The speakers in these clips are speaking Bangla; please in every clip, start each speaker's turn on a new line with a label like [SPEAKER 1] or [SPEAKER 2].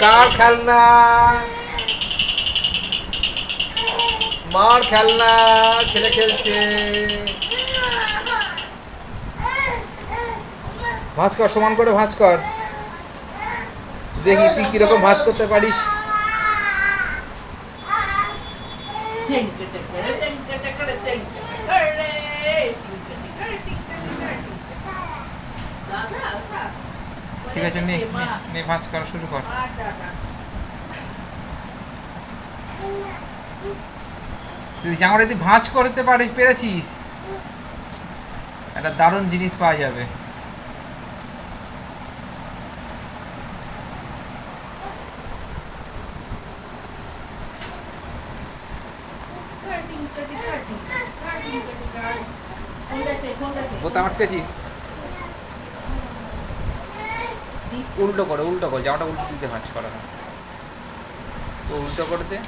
[SPEAKER 1] কার খেলনা মার খেলনা ছেলে খেলছে ভাঁজ কর সমান করে ভাঁজ কর দেখি তুই কীরকম ভাঁজ করতে পারিস ঠিক আছে নে নে, ভাঁজ করা শুরু কর তুই জামাটা যদি ভাঁজ করতে পারিস পেরেছিস একটা দারুণ জিনিস পাওয়া যাবে বোতাম আটকেছিস উল্টো করে উল্টো করে, জামাটা উল্টো দিতে ভাঁজ করা না। তো উল্টো করে দে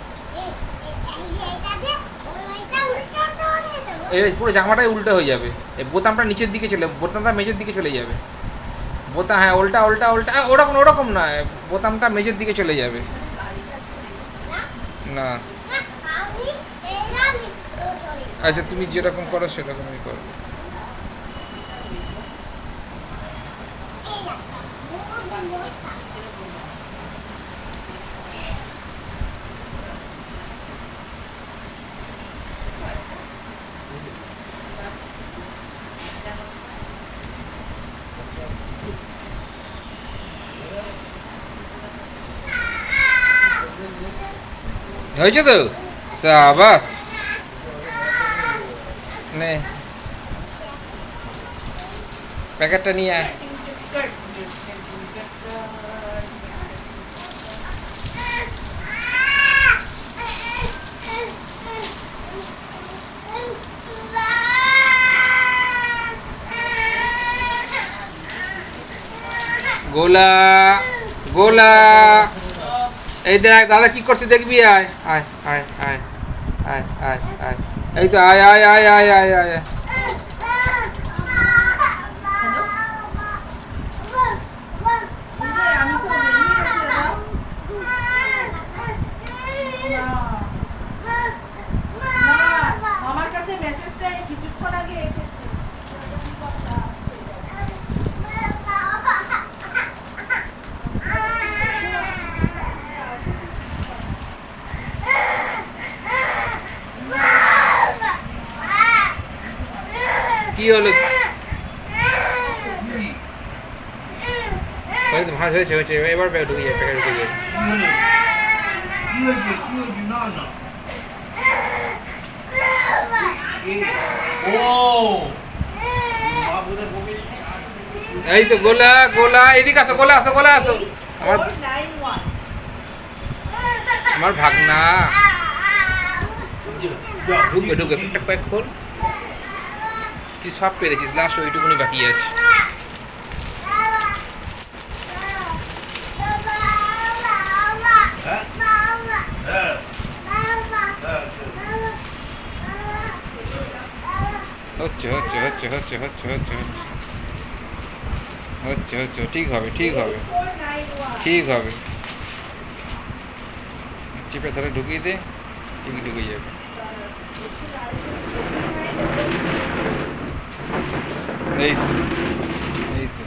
[SPEAKER 1] এই পুরো জামাটাই উল্টো হয়ে যাবে। এই বোতামটা নিচের দিকে চলে, বোতামটা মেঝের দিকে চলে যাবে। বোতাম হ্যাঁ উল্টা উল্টা উল্টা ওরকম ওরকম না বোতামটা মেঝের দিকে চলে যাবে। না। আচ্ছা তুমি যেরকম করো, সেরকমই করো হয়েছে তো সাবাস নে প্যাকেটটা নিয়ে আয় গোলা গোলা এই দেখ দাদা কি করছে দেখবি আয় আয় আয় আয় আয় আয় আয় এই তো আয় আয় আয় আয় আয় আয় কি হলো? ভাঁজ হয়েছে হয়েছে। এবার প্যাকেট ঢুকে যায় এই তো গোলা গোলা, এদিকে আসো, গোলা আসো গোলা আসো। আমার আমার ভাগনা। ঢুকে ঢুকে খোল। তুই সব পেরেছিস, লাস্ট ওইটুকুনি বাকি আছে। হচ্ছে হচ্ছে হচ্ছে হচ্ছে হচ্ছে ঠিক হবে ঠিক হবে ঠিক হবে। চিপে ধরে ঢুকিয়ে দে ঠিক ঢুকে যাবে। এই তো এই তো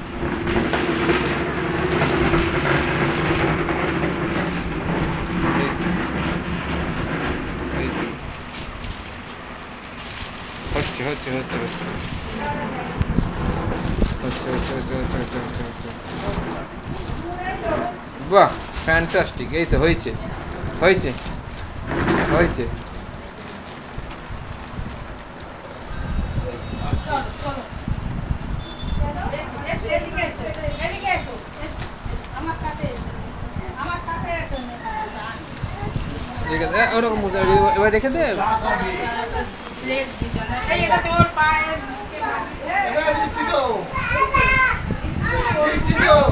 [SPEAKER 1] হচ্ছে হচ্ছে হচ্ছে বাহ ফ্যান্টাস্টিক এই তো হয়েছে হয়েছে হয়েছে রেখে দে ওরকম এবার রেখে দে।
[SPEAKER 2] দিচ্ছি তো।